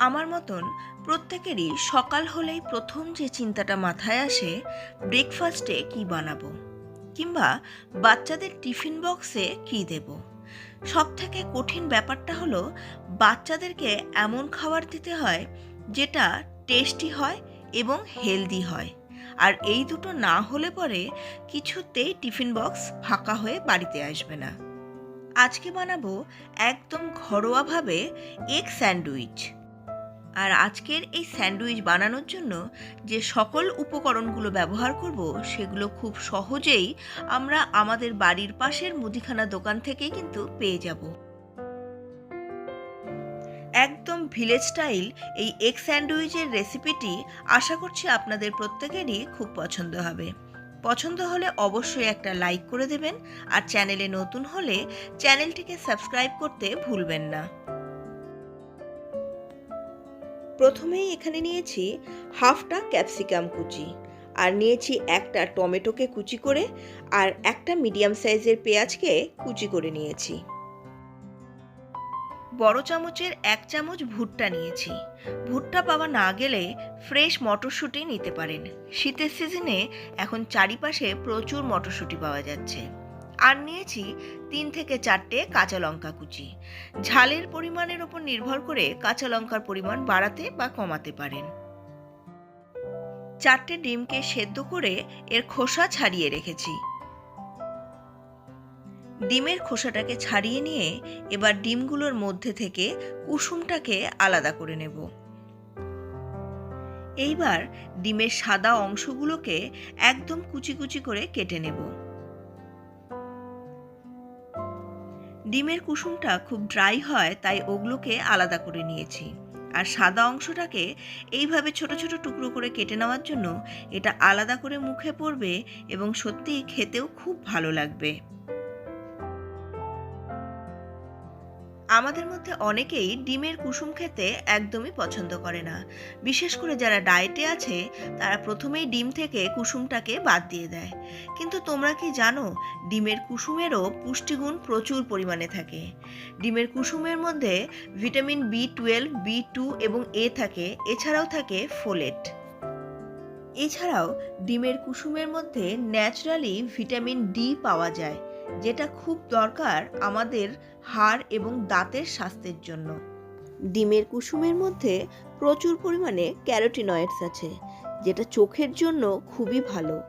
আমার মতন প্রত্যেকেরই সকাল হলেই প্রথম যে চিন্তাটা মাথায় আসে ব্রেকফাস্টে কি বানাবো? কিংবা বাচ্চাদের টিফিন বক্সে কি দেব? সব থেকে কঠিন ব্যাপারটা হলো বাচ্চাদেরকে এমন খাবার দিতে হয় যেটা টেস্টি হয় এবং হেলদি হয়। আর এই দুটো না হলে পরে কিছুতেই টিফিন বক্স ফাঁকা হয়ে বাড়িতে আসবে না। আজকে বানাবো একদম ঘরোয়াভাবে এগ স্যান্ডউইচ আর আজকের এই স্যান্ডউইচ বানানোর জন্য যে সকল উপকরণগুলো ব্যবহার করব, সেগুলো খুব সহজেই আমরা আমাদের বাড়ির পাশের মুদিখানা দোকান থেকেই কিন্তু পেয়ে যাব। একদম ভিলেজ স্টাইল এই এগ স্যান্ডউইচের রেসিপিটি আশা করছি আপনাদের প্রত্যেকেরই খুব পছন্দ হবে। পছন্দ হলে অবশ্যই একটা লাইক করে দেবেন আর চ্যানেলে নতুন হলে চ্যানেলটিকে সাবস্ক্রাইব করতে ভুলবেন না। প্রথমেই এখানে নিয়েছি হাফটা ক্যাপসিকাম কুচি। আর নিয়েছি একটা টমেটোকে কুচি করে আর একটা মিডিয়াম সাইজের পেঁয়াজকে কুচি করে নিয়েছি। বড় চামচের এক চামচ ভুট্টা নিয়েছি। ভুট্টা পাওয়া না গেলে ফ্রেশ মটরশুঁটি নিতে পারেন। শীতের সিজনে এখন চারিপাশে প্রচুর মটরশুঁটি পাওয়া যাচ্ছে। আর নিয়েছি তিন থেকে চারটে কাঁচা লঙ্কা কুচি। ঝালের পরিমাণের ওপর নির্ভর করে কাঁচা লঙ্কার পরিমাণ বাড়াতে বা কমাতে পারেন। চারটে ডিমকে সেদ্ধ করে এর খোসা ছাড়িয়ে রেখেছি। ডিমের খোসাটাকে ছাড়িয়ে নিয়ে এবার ডিমগুলোর মধ্যে থেকে কুসুমটাকে আলাদা করে নেব। এইবার ডিমের সাদা অংশগুলোকে একদম কুচি কুচি করে কেটে নেব। ডিমের কুসুমটা খুব ড্রাই হয়, তাই ওগুলোকে আলাদা করে নিয়েছি। আর সাদা অংশটাকে এইভাবে ছোট ছোট টুকরো করে কেটে নেওয়ার জন্য এটা আলাদা করে মুখে পড়বে এবং সত্যিই খেতেও খুব ভালো লাগবে। আমাদের মধ্যে অনেকেই ডিমের কুসুম খেতে একদমই পছন্দ করে না। বিশেষ করে যারা ডায়েটে আছে, তারা প্রথমেই ডিম থেকে কুসুমটাকে বাদ দিয়ে দেয়। কিন্তু তোমরা কি জানো, ডিমের কুসুমেরও পুষ্টিগুণ প্রচুর পরিমাণে থাকে। ডিমের কুসুমের মধ্যে vitamin B twelve B two এবং এ থাকে, এছাড়াও থাকে ফোলেট। এছাড়াও ডিমের কুসুমের মধ্যে ন্যাচারালি ভিটামিন ডি পাওয়া যায়। যেটা খুব দরকার আমাদের হাড় এবং দাঁতের স্বাস্থ্যের জন্য। ডিমের কুসুমের মধ্যে প্রচুর পরিমাণে ক্যারোটিনয়েডস আছে, যেটা চোখের জন্য খুবই ভালো।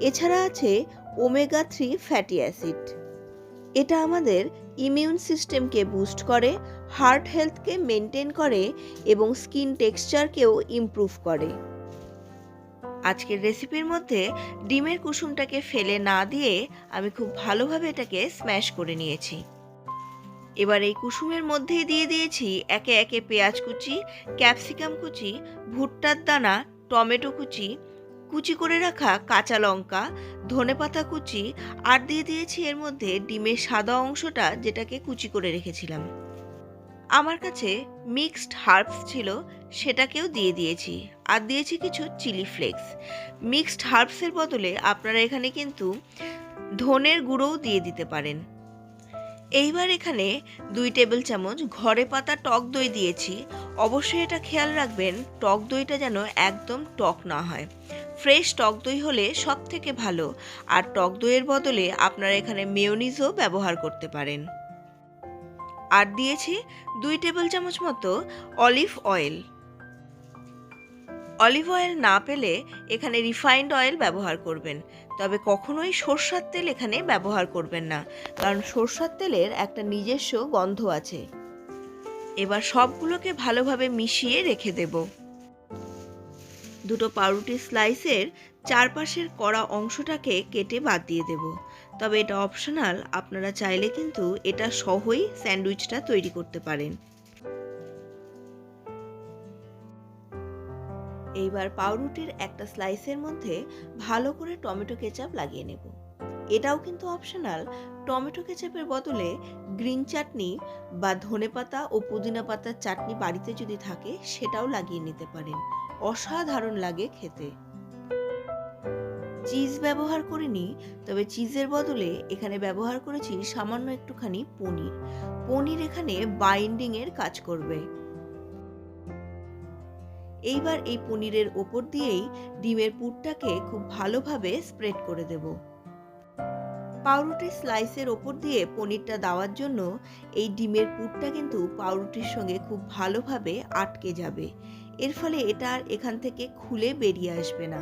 এছাড়া আছে ওমেগা থ্রি ফ্যাটি অ্যাসিড। এটা আমাদের ইমিউন সিস্টেমকে বুস্ট করে, হার্ট হেলথকে মেনটেন করে এবং স্কিন টেক্সচারকেও ইমপ্রুভ করে। আজকের রেসিপির মধ্যে ডিমের কুসুমটাকে ফেলে না দিয়ে আমি খুব ভালোভাবে এটাকে স্ম্যাশ করে নিয়েছি। এবার এই কুসুমের মধ্যেই দিয়ে দিয়েছি একে একে পেঁয়াজ কুচি, ক্যাপসিকাম কুচি, ভুট্টার দানা, টমেটো কুচি কুচি করে রাখা কাঁচা লঙ্কা ধনেপাতা কুচি আর দিয়ে দিয়েছি এর মধ্যে ডিমের সাদা অংশটা যেটাকে কুচি করে রেখেছিলাম। আমার কাছে মিক্সড হার্বস ছিল সেটাকেও দিয়ে দিয়েছি। আর দিয়েছি কিছু চিলি ফ্লেক্স। মিক্সড হার্বসের বদলে আপনারা এখানে কিন্তু ধনের গুঁড়োও দিয়ে দিতে পারেন। এইবার এখানে দুই টেবিল চামচ ঘরে পাতা টক দই দিয়েছি। অবশ্যই এটা খেয়াল রাখবেন, টক দইটা যেন একদম টক না হয়। ফ্রেশ টক দই হলে সব থেকে ভালো। আর টক দইয়ের বদলে আপনারা এখানে মেয়োনিজও ব্যবহার করতে পারেন। আর দিয়েছি দুই টেবিল চামচ মতো অলিভ অয়েল। অলিভ অয়েল না পেলে এখানে রিফাইন্ড অয়েল ব্যবহার করবেন। তবে কখনোই সর্ষার তেল এখানে ব্যবহার করবেন না, কারণ সর্ষার তেলের একটা নিজস্ব গন্ধ আছে। এবার সবগুলোকে ভালোভাবে মিশিয়ে রেখে দেব। দুটো পাউরুটি স্লাইসের চারপাশের কড়া অংশটাকে কেটে বাদ দিয়ে দেব। তবে এটা অপশনাল আপনারা চাইলে কিন্তু এটা সহই স্যান্ডউইচটা তৈরি করতে পারেন। এইবার পাউরুটির একটা স্লাইসের মধ্যে ভালো করে টমেটো কেচাপ লাগিয়ে নেব। এটাও কিন্তু অপশনাল টমেটো কেচাপের বদলে গ্রিন চাটনি বা ধনেপাতা ও পুদিনা পাতার চাটনি বাড়িতে যদি থাকে, সেটাও লাগিয়ে নিতে পারেন। অসাধারণ লাগে খেতে। চিজ ব্যবহার করিনি, তবে চিজের বদলে এখানে ব্যবহার করেছি সামান্য একটুখানি পনির। পনির এখানে বাইন্ডিং এর কাজ করবে। এইবার এই পনিরের ওপর দিয়েই ডিমের পুরটাকে খুব ভালোভাবে স্প্রেড করে দেব। পাউরুটির স্লাইসের ওপর দিয়ে পনিরটা দেওয়ার জন্য এই ডিমের পুরটা কিন্তু পাউরুটির সঙ্গে খুব ভালোভাবে আটকে যাবে। এর ফলে এটা আর এখান থেকে খুলে বেরিয়ে আসবে না।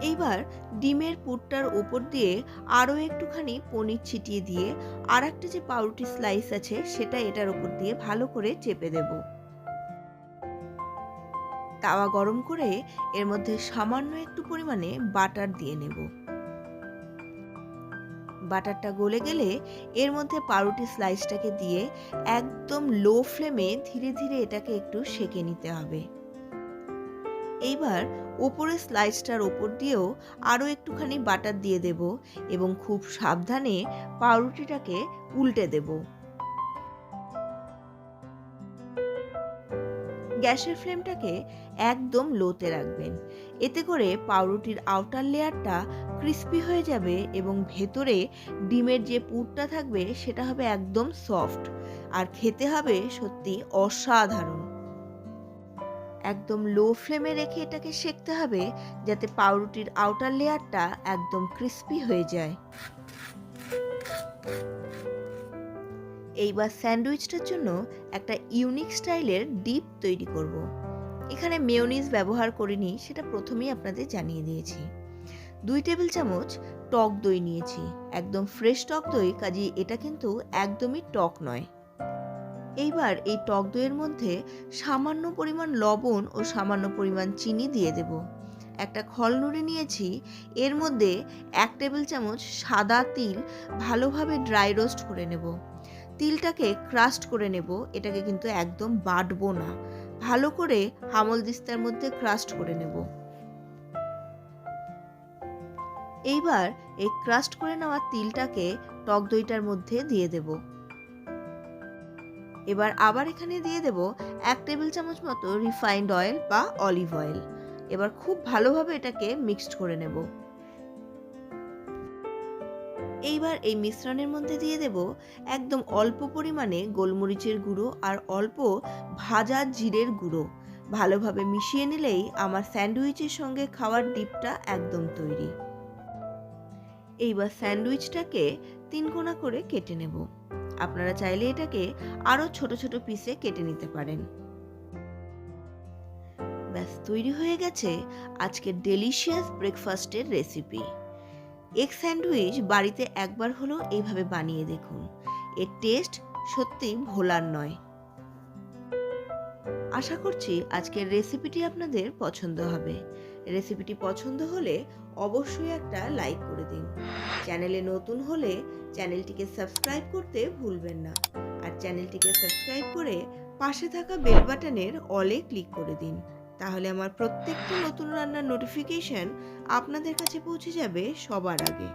এইবার ডিমের পুরটার ওপর দিয়ে আরও একটুখানি পনির ছিটিয়ে দিয়ে আর একটা যে পাউরুটি স্লাইস আছে সেটা এটার ওপর দিয়ে ভালো করে চেপে দেব। তাওয়া গরম করে এর মধ্যে সামান্য একটু পরিমাণে বাটার দিয়ে নেব। বাটারটা গলে গেলে এর মধ্যে পাউরুটি স্লাইসটাকে দিয়ে একদম লো ফ্লেমে ধীরে ধীরে এটাকে একটু সেকে নিতে হবে। এইবার ওপরে স্লাইসটার ওপর দিয়েও আরও একটুখানি বাটার দিয়ে দেব এবং খুব সাবধানে পাউরুটিটাকে উল্টে দেব। গ্যাসের ফ্লেমটাকে একদম লোতে রাখবেন। এতে করে পাউরুটির আউটার লেয়ারটা ক্রিস্পি হয়ে যাবে এবং ভেতরে ডিমের যে পুরটা থাকবে সেটা হবে একদম সফট। আর খেতে হবে সত্যি অসাধারণ। একদম লো ফ্লেমে রেখে এটাকে সেকতে হবে যাতে পাউরুটির আউটার লেয়ারটা একদম ক্রিস্পি হয়ে যায়। এইবার স্যান্ডউইচটার জন্য একটা ইউনিক স্টাইলের ডিপ তৈরি করব। এখানে মেয়োনিজ ব্যবহার করিনি, সেটা প্রথমেই আপনাদের জানিয়ে দিয়েছি। দুই টেবিল চামচ টক দই নিয়েছি, একদম ফ্রেশ টক দই কাজে এটা কিন্তু একদমই টক নয়। এইবার এই টক দইয়ের মধ্যে সামান্য পরিমাণ লবণ ও সামান্য পরিমাণ চিনি দিয়ে দেব। একটা খলনুড়ি নিয়েছি, এর মধ্যে এক টেবিল চামচ সাদা তিল ভালোভাবে ড্রাই রোস্ট করে নেব। তিলটাকে ক্রাস্ট করে নেব, এটাকে কিন্তু একদম বাটবো না। ভালো করে হামল দিস্তার মধ্যে ক্রাস্ট করে নেব। এইবার এই ক্রাস্ট করে নেওয়া তিলটাকে টক দইটার মধ্যে দিয়ে দেব। এবার আবার এখানে দিয়ে দেব এক টেবিল চামচ মতো রিফাইন্ড অয়েল বা অলিভ অয়েল এবার খুব ভালোভাবে এটাকে মিক্সড করে নেব। এইবার এই মিশ্রণের মধ্যে দিয়ে দেব একদম অল্প পরিমাণে গোলমরিচের গুঁড়ো আর অল্প ভাজা জিরের গুঁড়ো। ভালোভাবে মিশিয়ে নিলেই আমার স্যান্ডউইচের সঙ্গে খাওয়ার ডিপটা একদম তৈরি। এইবার স্যান্ডউইচটাকে তিন কোনা করে কেটে নেব। আপনারা চাইলে এটাকে আরও ছোট ছোট পিসে কেটে নিতে পারেন। ব্যাস, তৈরি হয়ে গেছে আজকের ডেলিশিয়াস ব্রেকফাস্টের রেসিপি এগ স্যান্ডউইচ বাড়িতে একবার হলো এইভাবে বানিয়ে দেখুন। এর টেস্ট সত্যি ভোলার নয়। আশা করছি আজকের রেসিপিটি আপনাদের পছন্দ হবে। রেসিপিটি পছন্দ হলে অবশ্যই একটা লাইক করে দিন। চ্যানেলে নতুন হলে চ্যানেলটিকে সাবস্ক্রাইব করতে ভুলবেন না। আর চ্যানেলটিকে সাবস্ক্রাইব করে পাশে থাকা বেল বাটনের অলে ক্লিক করে দিন। তাহলে আমার প্রত্যেকটা নতুন রান্নার নোটিফিকেশন আপনাদের কাছে পৌঁছে যাবে সবার আগে।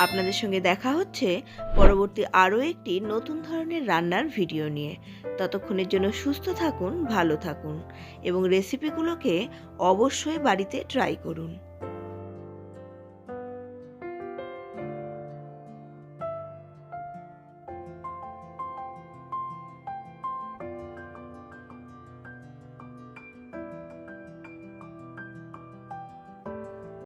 আপনাদের সঙ্গে দেখা হচ্ছে পরবর্তী আরও একটি নতুন ধরনের রান্নার ভিডিও নিয়ে। ততক্ষণের জন্য সুস্থ থাকুন, ভালো থাকুন এবং রেসিপিগুলোকে অবশ্যই বাড়িতে ট্রাই করুন।